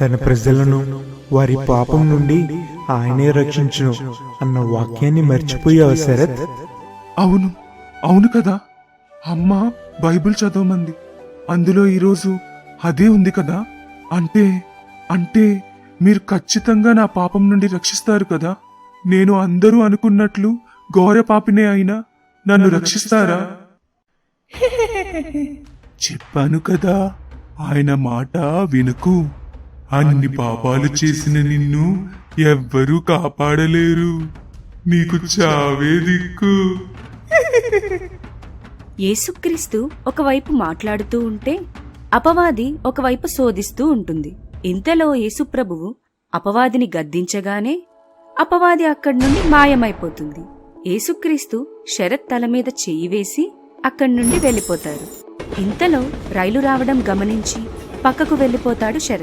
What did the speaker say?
తన ప్రజలను వారి పాపం నుండి ఆయనే రక్షించును అన్న వాక్యాన్ని మర్చిపోయావు శరత్? అవును అవును కదా. అమ్మ బైబిల్ చదవమంది. అందులో ఈరోజు అదే ఉంది కదా. అంటే అంటే మీరు ఖచ్చితంగా నా పాపం నుండి రక్షిస్తారు కదా. నేను అందరూ అనుకున్నట్లు ఘోర పాపినే అయినా నన్ను రక్షిస్తారా? చెప్పాను కదా ఆయన మాట వినుకు. అన్ని పాపాలు చేసిన నిన్ను ఎవ్వరూ కాపాడలేరు. నీకు చావే దిక్కు. యేసుక్రీస్తు ఒకవైపు మాట్లాడుతూ ఉంటే అపవాది ఒకవైపు శోధిస్తూ ఉంటుంది. ఇంతలో యేసుప్రభువు అపవాదిని గద్దించగానే అపవాది అక్కడి నుండి మాయమైపోతుంది. యేసుక్రీస్తు శరత్ తల మీద చెయ్యి వేసి అక్కడి నుండి వెళ్ళిపోతారు. ఇంతలో రైలు రావడం గమనించి పక్కకు వెళ్ళిపోతాడు శరత్.